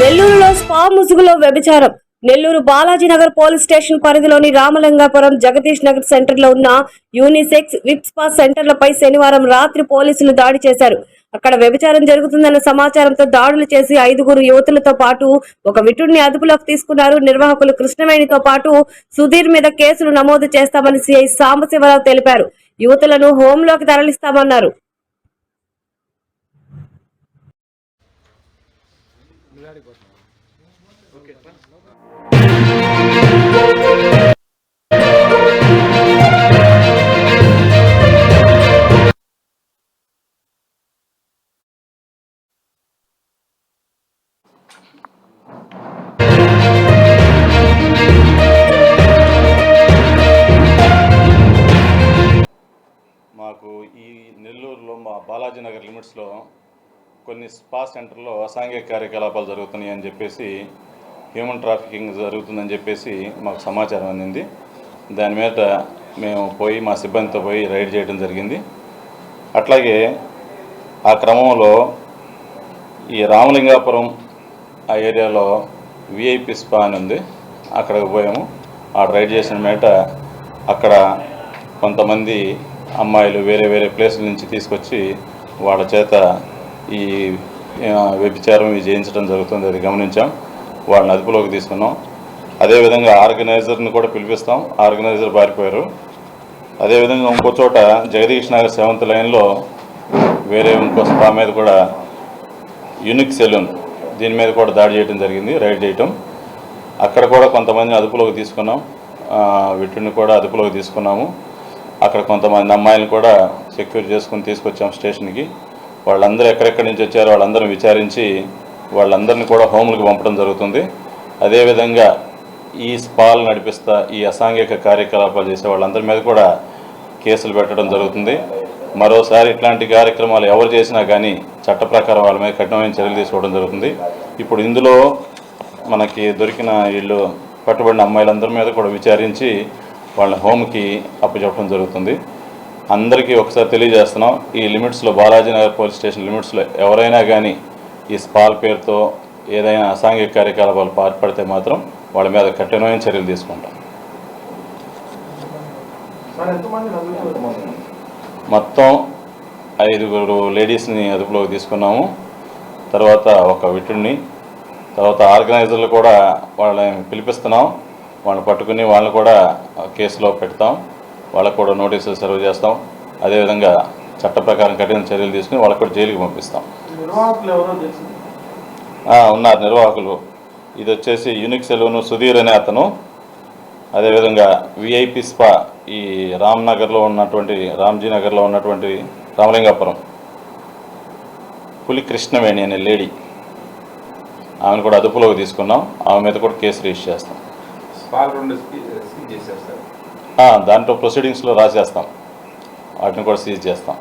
నెల్లూరులో స్పా ముసుగులో వ్యభిచారం. నెల్లూరు బాలాజీనగర్ పోలీస్ స్టేషన్ పరిధిలోని రామలింగాపురం జగదీష్ నగర్ సెంటర్లో ఉన్న యూనిసెక్స్ విప్ స్పా సెంటర్లపై శనివారం రాత్రి పోలీసులు దాడి చేశారు. అక్కడ వ్యభిచారం జరుగుతుందన్న సమాచారంతో దాడులు చేసి ఐదుగురు యువతులతో పాటు ఒక విటుడిని అదుపులోకి తీసుకున్నారు. నిర్వాహకులు కృష్ణవేణితో పాటు సుధీర్ మీద కేసులు నమోదు చేస్తామని సిఐ సాంబశివరావు తెలిపారు. యువతులను హోంలోకి తరలిస్తామన్నారు. మాకు ఈ నెల్లూరులో మా బాలాజీ నగర్ లిమిట్స్లో కొన్ని స్పా సెంటర్లో అసాంఘిక కార్యకలాపాలు జరుగుతున్నాయి అని చెప్పేసి హ్యూమన్ ట్రాఫికింగ్ జరుగుతుందని చెప్పేసి మాకు సమాచారం అందింది. దాని మీద మేము పోయి మా సిబ్బందితో పోయి రైడ్ చేయడం జరిగింది. అట్లాగే ఆ క్రమంలో ఈ రామలింగాపురం ఆ ఏరియాలో విఐపి స్పా అని ఉంది. అక్కడికి పోయాము. ఆ రైడ్ చేసిన మేట అక్కడ కొంతమంది అమ్మాయిలు వేరే వేరే ప్లేసుల నుంచి తీసుకొచ్చి వాళ్ళ చేత ఈ వ్యభిచారం ఇవి చేయించడం జరుగుతుంది అది గమనించాం. వాళ్ళని అదుపులోకి తీసుకున్నాం. అదేవిధంగా ఆర్గనైజర్ని కూడా పిలిపిస్తాం. ఆర్గనైజర్ పారిపోయారు. అదేవిధంగా ఇంకో చోట జగదీష్ నగర్ సెవెంత్ లైన్లో వేరే ఇంకో స్పా మీద కూడా యూనిక్ సెలూన్ దీని మీద కూడా దాడి చేయడం జరిగింది రైడ్ చేయటం. అక్కడ కూడా కొంతమందిని అదుపులోకి తీసుకున్నాం. వీటిని కూడా అదుపులోకి తీసుకున్నాము. అక్కడ కొంతమంది అమ్మాయిలను కూడా సెక్యూర్ చేసుకుని తీసుకొచ్చాం స్టేషన్కి. వాళ్ళందరూ ఎక్కడెక్కడి నుంచి వచ్చారో వాళ్ళందరిని విచారించి వాళ్ళందరినీ కూడా హోములకు పంపడం జరుగుతుంది. అదేవిధంగా ఈ స్పాల్ నడిపిస్తా ఈ అసాంఘిక కార్యకలాపాలు చేసే వాళ్ళందరి మీద కూడా కేసులు పెట్టడం జరుగుతుంది. మరోసారి ఇట్లాంటి కార్యక్రమాలు ఎవరు చేసినా కానీ చట్ట ప్రకారం వాళ్ళ మీద కఠినమైన చర్యలు తీసుకోవడం జరుగుతుంది. ఇప్పుడు ఇందులో మనకి దొరికిన వీళ్ళు పట్టుబడిన అమ్మాయిలందరి మీద కూడా విచారించి వాళ్ళ హోమ్కి అప్పచెప్పడం జరుగుతుంది. అందరికీ ఒకసారి తెలియజేస్తున్నాం ఈ లిమిట్స్లో బాలాజీ నగర్ పోలీస్ స్టేషన్ లిమిట్స్లో ఎవరైనా కానీ ఈ స్పాల్ పేరుతో ఏదైనా అసాంఘిక కార్యకలాపాలు పాల్పడితే మాత్రం వాళ్ళ మీద కఠినమైన చర్యలు తీసుకుంటాం. మొత్తం ఐదుగురు లేడీస్ని అదుపులోకి తీసుకున్నాము. తర్వాత ఒక విటుడిని తర్వాత ఆర్గనైజర్లు కూడా వాళ్ళని పిలిపిస్తున్నాం. వాళ్ళని పట్టుకుని వాళ్ళని కూడా కేసులో పెడతాం. వాళ్ళకు కూడా నోటీసులు సర్వ్ చేస్తాం. అదేవిధంగా చట్ట ప్రకారం కఠిన చర్యలు తీసుకుని వాళ్ళకు కూడా జైలుకి పంపిస్తాం. ఉన్నారు నిర్వాహకులు. ఇది వచ్చేసి యూనిక్ సెలూను సుధీర్ అనే అతను. అదేవిధంగా విఐపి స్పా ఈ రామ్నగర్లో ఉన్నటువంటి రామ్జీ నగర్లో ఉన్నటువంటి రామలింగాపురం. పులి కృష్ణవేణి అనే లేడీ. ఆమెను కూడా అదుపులోకి తీసుకున్నాం. ఆమె మీద కూడా కేసు రిజిస్టర్ చేస్తాం. దాంట్లో ప్రొసీడింగ్స్లో రాసేస్తాం. వాటిని కూడా సీజ్ చేస్తాం.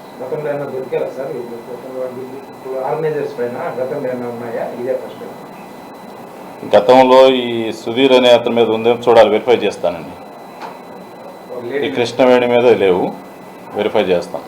గతంలో ఈ సుధీర్ అనే అతని మీద ఉందేమో చూడాలి వెరిఫై చేస్తానండి. ఈ కృష్ణవేణి మీద లేవు వెరిఫై చేస్తాం.